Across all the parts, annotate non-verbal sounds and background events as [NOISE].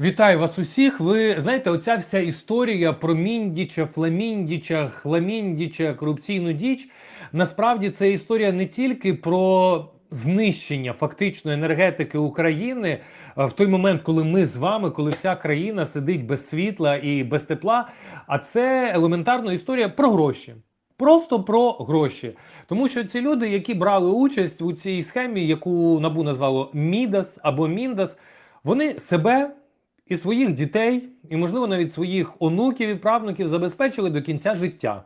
Вітаю вас усіх. Ви знаєте, оця вся історія про Міндіча, Фламіндіча, Хламіндіча, корупційну діч. Насправді це історія не тільки про знищення фактично енергетики України е, в той момент, коли ми з вами, коли вся країна сидить без світла і без тепла. А це елементарна історія про гроші. Просто про гроші, тому що ці люди, які брали участь у цій схемі, яку набу назвало Мідас або Міндас, вони себе і своїх дітей, і, можливо, навіть своїх онуків і правнуків забезпечили до кінця життя.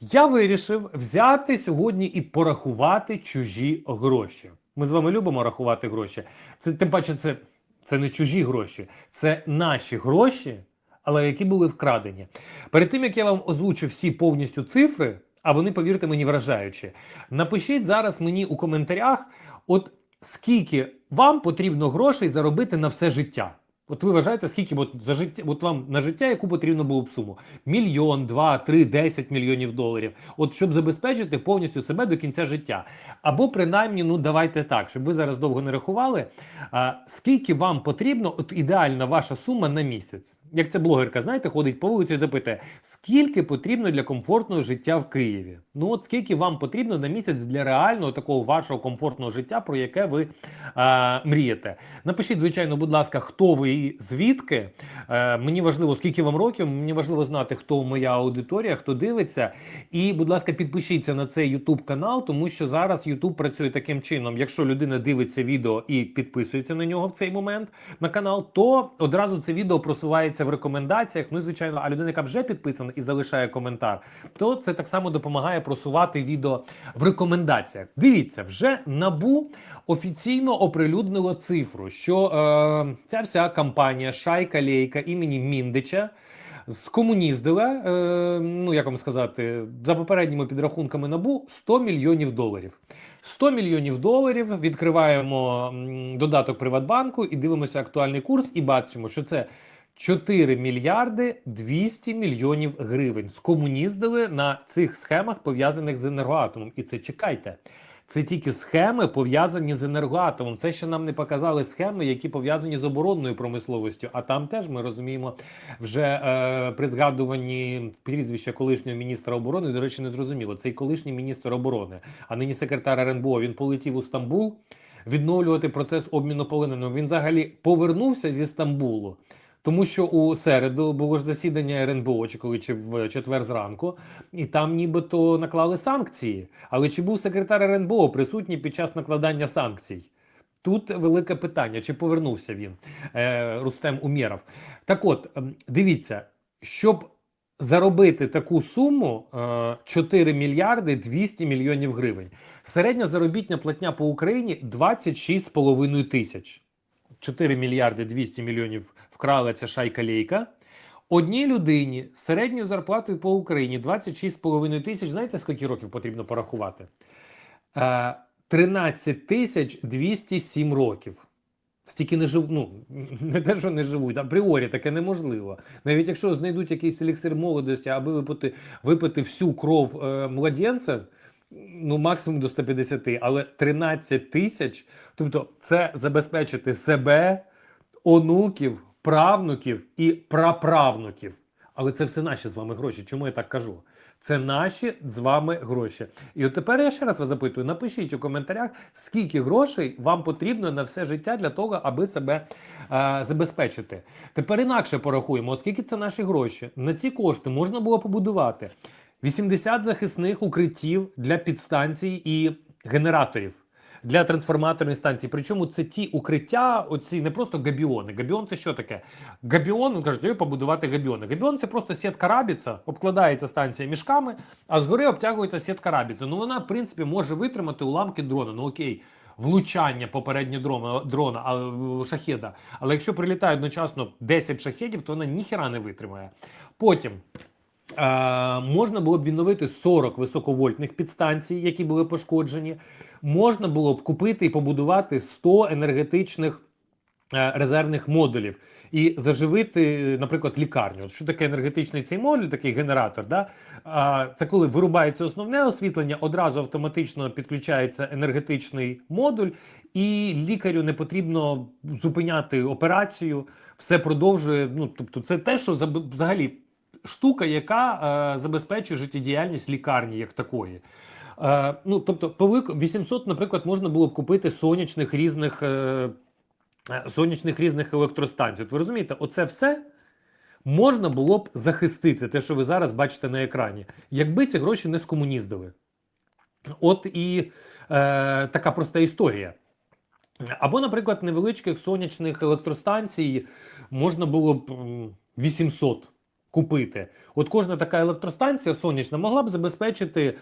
Я вирішив взяти сьогодні і порахувати чужі гроші. Ми з вами любимо рахувати гроші. Це тим паче, це, це не чужі гроші, це наші гроші, але які були вкрадені. Перед тим як я вам озвучу всі повністю цифри, а вони, повірте мені, вражаючі. Напишіть зараз мені у коментарях, от скільки вам потрібно грошей заробити на все життя. От ви вважаєте, скільки от за життя, от вам на життя, яку потрібно було б суму? Мільйон, два, три, десять мільйонів доларів. От щоб забезпечити повністю себе до кінця життя. Або принаймні, ну давайте так, щоб ви зараз довго не рахували. А, скільки вам потрібно, от ідеальна ваша сума на місяць? Як ця блогерка, знаєте, ходить по вулиці і запитує, скільки потрібно для комфортного життя в Києві? Ну от скільки вам потрібно на місяць для реального такого вашого комфортного життя, про яке ви а, мрієте? Напишіть, звичайно, будь ласка, хто ви і звідки. Е, мені важливо, скільки вам років. Мені важливо знати, хто моя аудиторія, хто дивиться. І, будь ласка, підпишіться на цей YouTube канал, тому що зараз YouTube працює таким чином. Якщо людина дивиться відео і підписується на нього в цей момент на канал, то одразу це відео просувається в рекомендаціях. Ну, і, звичайно, а людина, яка вже підписана і залишає коментар, то це так само допомагає просувати відео в рекомендаціях. Дивіться, вже набу офіційно оприлюднило цифру, що е, ця вся кампанія Шайка Лейка імені Міндича. Скомуніздила, е, ну як вам сказати, за попередніми підрахунками набу 100 мільйонів доларів. 100 мільйонів доларів. Відкриваємо додаток Приватбанку і дивимося актуальний курс, і бачимо, що це 4 мільярди 200 мільйонів гривень. Скомуніздили на цих схемах пов'язаних з енергоатомом. І це чекайте. Це тільки схеми пов'язані з енергоатомом. Це ще нам не показали схеми, які пов'язані з оборонною промисловістю. А там теж ми розуміємо вже е, при згадуванні прізвища колишнього міністра оборони. До речі, не зрозуміло. Цей колишній міністр оборони, а нині секретар РНБО. Він полетів у Стамбул відновлювати процес обміну полоненими. Він взагалі повернувся зі Стамбулу. Тому що у середу було ж засідання РНБО, чи коли чи в четвер зранку, і там нібито наклали санкції. Але чи був секретар РНБО присутній під час накладання санкцій? Тут велике питання: чи повернувся він е, Рустем Умєров? Так от, ем, дивіться, щоб заробити таку суму е, 4 мільярди 200 мільйонів гривень. Середня заробітня платня по Україні 26,5 тисяч. 4 мільярди 200 мільйонів вкрала ця шайка лейка. Одній людині середньою зарплатою по Україні 26,5 тисяч. Знаєте, скільки років потрібно порахувати? Е, 13 тисяч 207 років. Стільки не живуть, ну не те, що не живуть, апріорі таке неможливо. Навіть якщо знайдуть якийсь еліксир молодості, аби випити, випити всю кров е, младенця, ну максимум до 150, але 13 тисяч, тобто це забезпечити себе, онуків, правнуків і праправнуків. Але це все наші з вами гроші. Чому я так кажу? Це наші з вами гроші. І от тепер я ще раз вас запитую: напишіть у коментарях, скільки грошей вам потрібно на все життя для того, аби себе е, забезпечити. Тепер інакше порахуємо, оскільки це наші гроші. На ці кошти можна було побудувати 80 захисних укриттів для підстанцій і генераторів. Для трансформаторної станції. Причому це ті укриття, оці не просто габіони. Габіон це що таке? Габіон, ну кажуть, побудувати габіони. Габіон це просто сітка рабіца, обкладається станція мішками, а згори обтягується сітка рабіца. Ну вона, в принципі, може витримати уламки дрона. Ну окей, влучання попередньо дрона, дрона шахеда. Але якщо прилітає одночасно 10 шахедів, то вона ніхера не витримає. Потім. Е, можна було б відновити 40 високовольтних підстанцій, які були пошкоджені. Можна було б купити і побудувати 100 енергетичних е, резервних модулів і заживити, наприклад, лікарню. Що таке енергетичний цей модуль, такий генератор? Да? Це коли вирубається основне освітлення, одразу автоматично підключається енергетичний модуль, і лікарю не потрібно зупиняти операцію, все продовжує. Ну тобто, це те, що взагалі штука, яка е, забезпечує життєдіяльність лікарні як такої. Е, ну, тобто, по 800, наприклад, можна було б купити сонячних різних, е, е, сонячних різних електростанцій. Ви розумієте, оце все можна було б захистити, те, що ви зараз бачите на екрані, якби ці гроші не скомуніздили. От і е, така проста історія. Або, наприклад, невеличких сонячних електростанцій можна було б 800 купити. От кожна така електростанція сонячна могла б забезпечити е,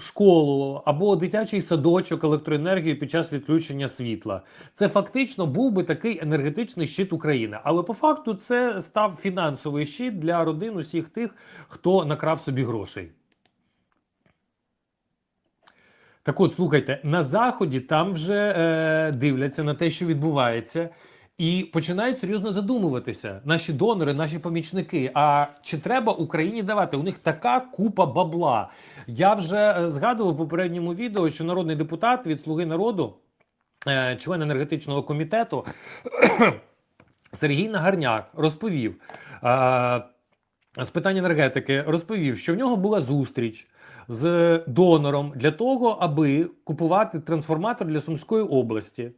школу або дитячий садочок електроенергією під час відключення світла. Це фактично був би такий енергетичний щит України. Але по факту це став фінансовий щит для родин усіх тих, хто накрав собі грошей. Так от, слухайте, на Заході там вже е, дивляться на те, що відбувається, і починають серйозно задумуватися наші донори, наші помічники. А чи треба Україні давати? У них така купа бабла. Я вже е, згадував в попередньому відео, що народний депутат від Слуги народу, е, член енергетичного комітету [CLEARS THROAT] Сергій Нагарняк розповів. Е, з питань енергетики розповів, що в нього була зустріч з донором для того, аби купувати трансформатор для Сумської області.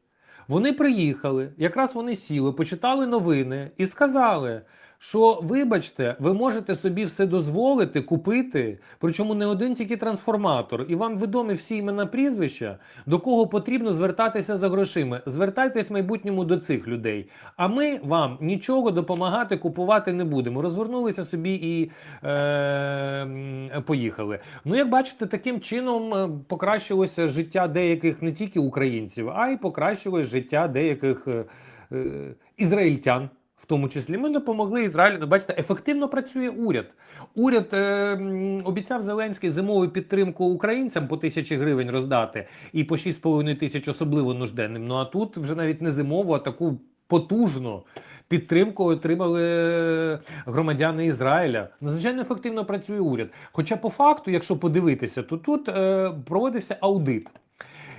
Вони приїхали, якраз вони сіли, почитали новини і сказали, що вибачте, ви можете собі все дозволити купити, причому не один тільки трансформатор, і вам відомі всі імена прізвища, до кого потрібно звертатися за грошима. Звертайтесь в майбутньому до цих людей. А ми вам нічого допомагати купувати не будемо. Розвернулися собі і е, поїхали. Ну, як бачите, таким чином е, покращилося життя деяких не тільки українців, а й покращилось життя деяких е, е, ізраїльтян. Тому числі ми допомогли Ізраїлю. Ну, бачите, ефективно працює уряд. Уряд е, обіцяв Зеленський зимову підтримку українцям по тисячі гривень роздати і по 6,5 тисяч особливо нужденним. Ну а тут вже навіть не зимову, а таку потужну підтримку отримали е, громадяни Ізраїля. Надзвичайно ефективно працює уряд. Хоча, по факту, якщо подивитися, то тут е, проводився аудит.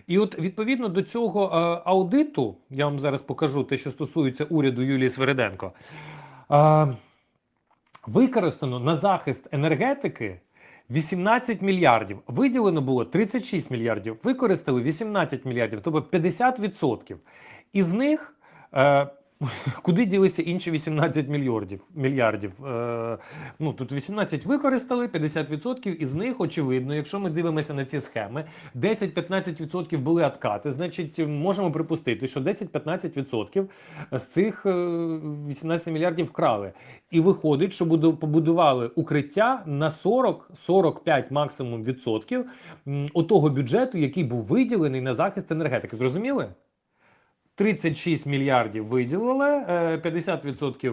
І от відповідно до цього е, аудиту, я вам зараз покажу те, що стосується уряду Юлії Свериденко. Е, використано на захист енергетики 18 мільярдів. Виділено було 36 мільярдів, використали 18 мільярдів, тобто 50%. Із них. Е, [LAUGHS] Куди ділися інші 18 мільярдів? мільярдів? Е, ну, тут 18 використали, 50% із них, очевидно, якщо ми дивимося на ці схеми, 10-15% були откати, значить, можемо припустити, що 10-15% з цих е, 18 мільярдів вкрали. І виходить, що буду- побудували укриття на 40-45 максимум відсотків отого бюджету, який був виділений на захист енергетики. Зрозуміли? 36 мільярдів виділили, е, 50%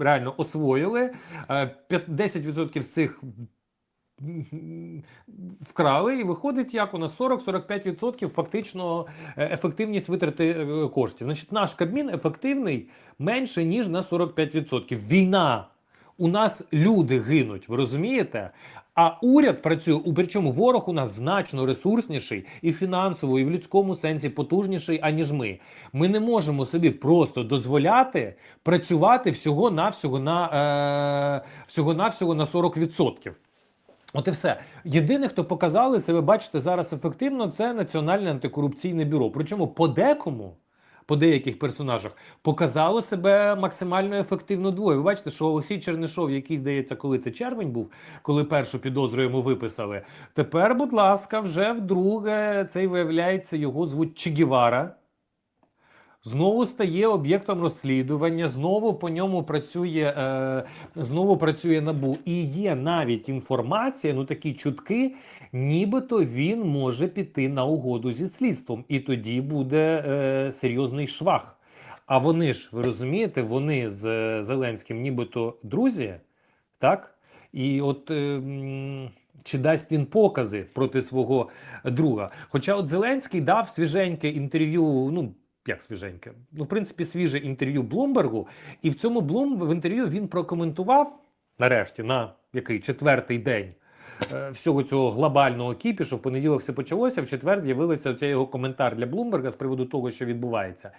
е, реально освоїли, е, п'ят- 10% з цих вкрали, і виходить, як у нас 40-45% фактично е, ефективність витрати е, коштів. Значить, наш Кабмін ефективний менше, ніж на 45%. Війна. У нас люди гинуть, ви розумієте? А уряд працює, у причому ворог у нас значно ресурсніший і фінансово, і в людському сенсі потужніший, аніж ми. Ми не можемо собі просто дозволяти працювати всього навсього на е, всього навсього на 40%. От і все. Єдине, хто показали себе, бачите, зараз ефективно, це Національне антикорупційне бюро. Причому по декому, по деяких персонажах, показало себе максимально ефективно двоє. Ви бачите, що Олексій Чернишов, який здається, коли це червень був, коли першу підозру йому виписали. Тепер, будь ласка, вже вдруге цей виявляється, його звуть Чігівара. Знову стає об'єктом розслідування, знову по ньому працює, е, знову працює набу. І є навіть інформація, ну такі чутки, нібито він може піти на угоду зі слідством, і тоді буде е, серйозний швах. А вони ж, ви розумієте, вони з е, Зеленським, нібито друзі, так? І от. Чи дасть він покази проти свого друга? Хоча от Зеленський дав свіженьке інтерв'ю, ну як свіженьке? Ну, в принципі, свіже інтерв'ю Блумбергу, і в цьому Блум в інтерв'ю він прокоментував нарешті на який четвертий день е, всього цього глобального кіпішу. В понеділок все почалося. В четвер з'явився цей його коментар для Блумберга з приводу того, що відбувається.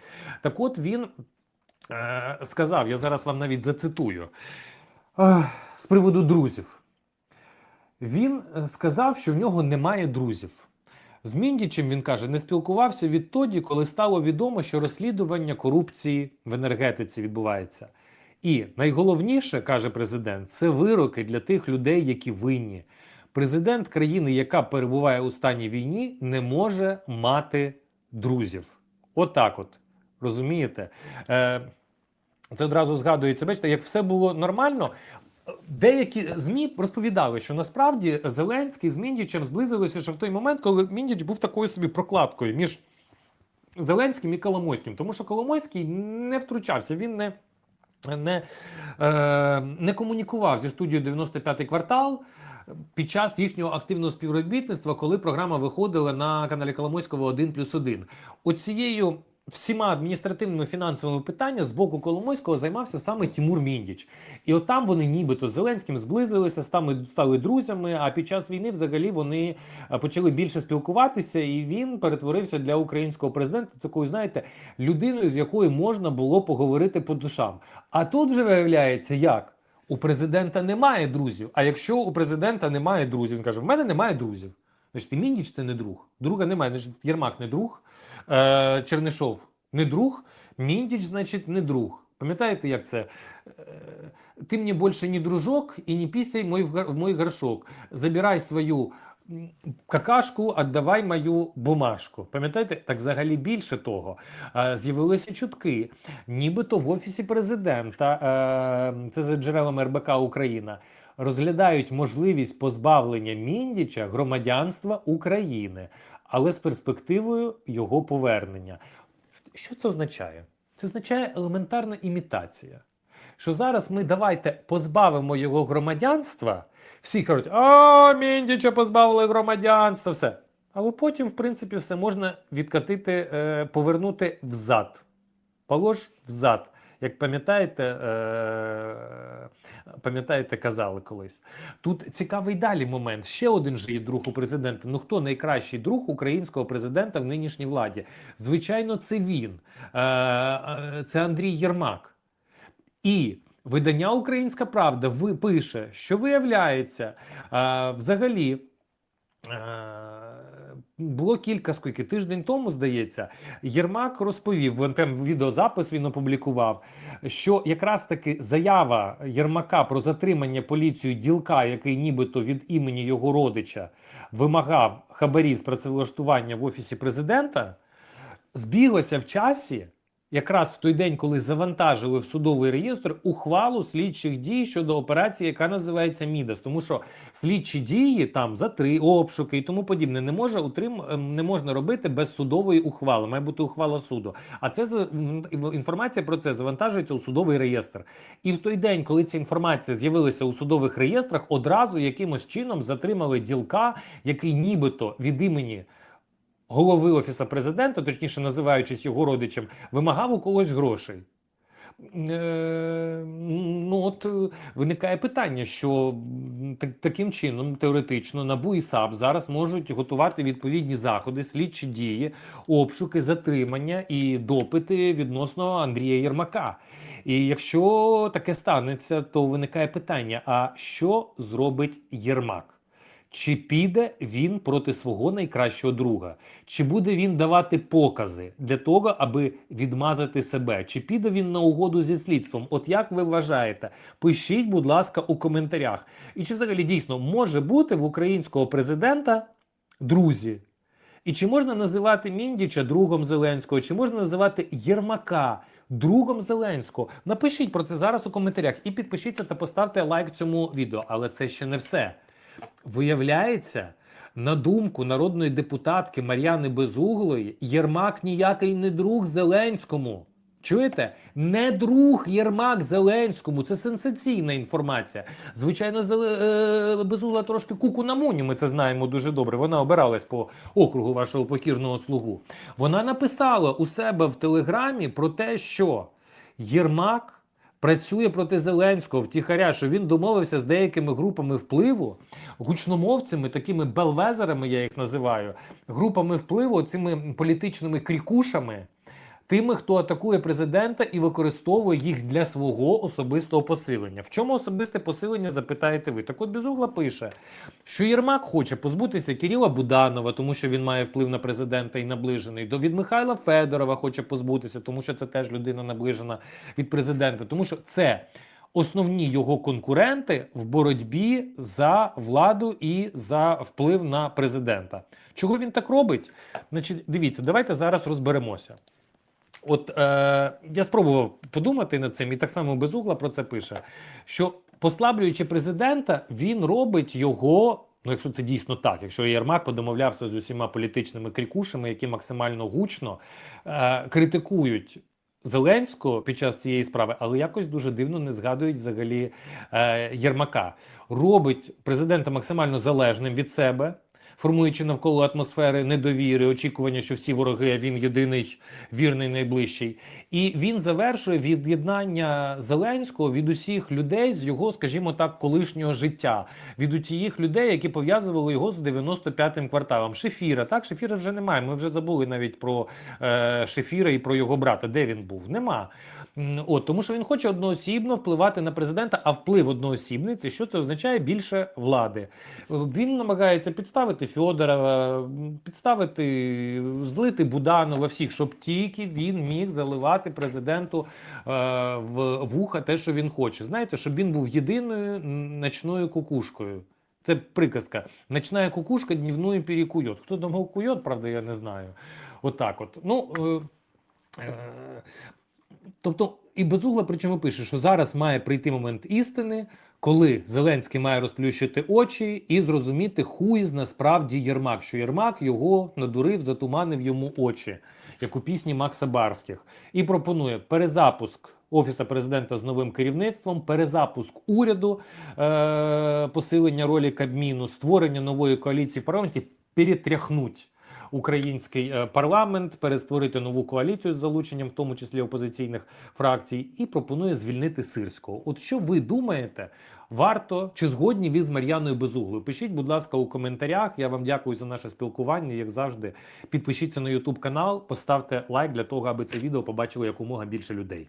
Так, от він е, сказав: я зараз вам навіть зацитую е, з приводу друзів. Він е, сказав, що в нього немає друзів. З Міндічем він каже, не спілкувався відтоді, коли стало відомо, що розслідування корупції в енергетиці відбувається. І найголовніше, каже президент, це вироки для тих людей, які винні. Президент країни, яка перебуває у стані війні, не може мати друзів. Отак, от, розумієте? Е, це одразу згадується. Бачите, як все було нормально. Деякі змі розповідали, що насправді Зеленський з Міндічем зблизилися ще в той момент, коли Міндіч був такою собі прокладкою між Зеленським і Коломойським. Тому що Коломойський не втручався, він не, не, е, не комунікував зі студією 95-й квартал. Під час їхнього активного співробітництва, коли програма виходила на каналі Коломойського 1 плюс 1. Оцією всіма адміністративними фінансовими питаннями з боку Коломойського займався саме Тимур Міндіч. І от там вони нібито з Зеленським зблизилися, стали, стали друзями. А під час війни взагалі вони е, почали більше спілкуватися, і він перетворився для українського президента такою, знаєте, людиною, з якою можна було поговорити по душам. А тут вже виявляється, як у президента немає друзів. А якщо у президента немає друзів, він каже: в мене немає друзів. Значить, і Міндіч це не друг. Друга немає. Значить, Єрмак не друг, е, Чернишов не друг, Міндіч, значить, не друг. Пам'ятаєте, як це? Е, Ти мені більше не дружок і не пісяй мой в мой горшок. Забирай свою какашку, віддавай мою бумажку. Пам'ятаєте? Так взагалі більше того, е, з'явилися чутки, нібито в офісі президента, е, це за джерелами РБК Україна, розглядають можливість позбавлення Міндіча громадянства України, але з перспективою його повернення. Що це означає? Це означає елементарна імітація. Що зараз ми давайте позбавимо його громадянства. Всі кажуть, а Міндіча позбавили громадянства, все. Але потім, в принципі, все можна відкатити, е, повернути взад. Полож взад. Як пам'ятаєте, е, пам'ятаєте, казали колись. Тут цікавий далі момент. Ще один же є друг у президента. Ну хто найкращий друг українського президента в нинішній владі? Звичайно, це він. Е, е, Це Андрій Єрмак. І видання Українська Правда ви- пише, що виявляється, взагалі. Було кілька скільки тиждень тому, здається, Єрмак розповів, прям відеозапис він опублікував, що якраз таки заява Єрмака про затримання поліцією ділка, який нібито від імені його родича вимагав хабарі з працевлаштування в офісі президента, збіглася в часі. Якраз в той день, коли завантажили в судовий реєстр ухвалу слідчих дій щодо операції, яка називається Мідас, тому що слідчі дії там за три обшуки і тому подібне не може утрим ем, не можна робити без судової ухвали. Має бути ухвала суду. А це інформація про це завантажується у судовий реєстр. І в той день, коли ця інформація з'явилася у судових реєстрах, одразу якимось чином затримали ділка, який нібито від імені. Голови офіса президента, точніше називаючись його родичем, вимагав у когось грошей. Е, ну от е, виникає питання, що так, таким чином теоретично НАБУ і САП зараз можуть готувати відповідні заходи, слідчі дії, обшуки, затримання і допити відносно Андрія Єрмака. І якщо таке станеться, то виникає питання: а що зробить Єрмак? Чи піде він проти свого найкращого друга? Чи буде він давати покази для того, аби відмазати себе? Чи піде він на угоду зі слідством? От як ви вважаєте? Пишіть, будь ласка, у коментарях. І чи взагалі дійсно може бути в українського президента друзі? І чи можна називати Міндіча другом Зеленського? Чи можна називати Єрмака другом Зеленського? Напишіть про це зараз у коментарях і підпишіться та поставте лайк цьому відео. Але це ще не все. Виявляється, на думку народної депутатки Мар'яни Безуглої, Єрмак ніякий не друг Зеленському. Чуєте? Не друг Єрмак Зеленському. Це сенсаційна інформація. Звичайно, Зеле- е, Безугла трошки куку на муні. Ми це знаємо дуже добре. Вона обиралась по округу вашого покірного слугу. Вона написала у себе в телеграмі про те, що Єрмак. Працює проти Зеленського втіхаря, що він домовився з деякими групами впливу, гучномовцями, такими белвезерами, я їх називаю, групами впливу, цими політичними крікушами, тими, хто атакує президента і використовує їх для свого особистого посилення. В чому особисте посилення, запитаєте ви? Так от Безугла пише, що Єрмак хоче позбутися Кирила Буданова, тому що він має вплив на президента і наближений. До від Михайла Федорова хоче позбутися, тому що це теж людина наближена від президента, тому що це. Основні його конкуренти в боротьбі за владу і за вплив на президента. Чого він так робить? Значить, дивіться, давайте зараз розберемося. От е, я спробував подумати над цим, і так само безугла про це пише: що послаблюючи президента, він робить його. Ну, якщо це дійсно так, якщо Єрмак подомовлявся з усіма політичними крикушами, які максимально гучно е, критикують Зеленського під час цієї справи, але якось дуже дивно не згадують взагалі е, Єрмака. Робить президента максимально залежним від себе, формуючи навколо атмосфери недовіри, очікування, що всі вороги, а він єдиний вірний найближчий. І він завершує від'єднання Зеленського від усіх людей з його, скажімо так, колишнього життя, від усіх людей, які пов'язували його з 95-м кварталом. Шефіра, так Шефіра вже немає. Ми вже забули навіть про е, Шефіра і про його брата. Де він був? Нема. От тому, що він хоче одноосібно впливати на президента, а вплив одноосібний це що це означає більше влади. Е, Він намагається підставити Фьодорова, підставити, злити Буданова всіх, щоб тільки він міг заливати президенту е, в вуха те, що він хоче. Знаєте, щоб він був єдиною ночною кукушкою. Це приказка. Ночна кукушка дневную перекует. Хто думав куйот, правда, я не знаю. Отак от. Ну, е, е, тобто, і Безугла причому пише, що зараз має прийти момент істини, коли Зеленський має розплющити очі і зрозуміти, хуїз насправді Єрмак, що Єрмак його надурив, затуманив йому очі, як у пісні Макса Барських, і пропонує перезапуск. Офіса президента з новим керівництвом, перезапуск уряду, е- посилення ролі Кабміну, створення нової коаліції в парламенті, перетряхнуть український е, парламент, перестворити нову коаліцію з залученням, в тому числі опозиційних фракцій, і пропонує звільнити Сирського. От що ви думаєте? Варто чи згодні ви з Мар'яною Безуглою? Пишіть, будь ласка, у коментарях. Я вам дякую за наше спілкування. Як завжди, підпишіться на YouTube канал, поставте лайк для того, аби це відео побачило якомога більше людей.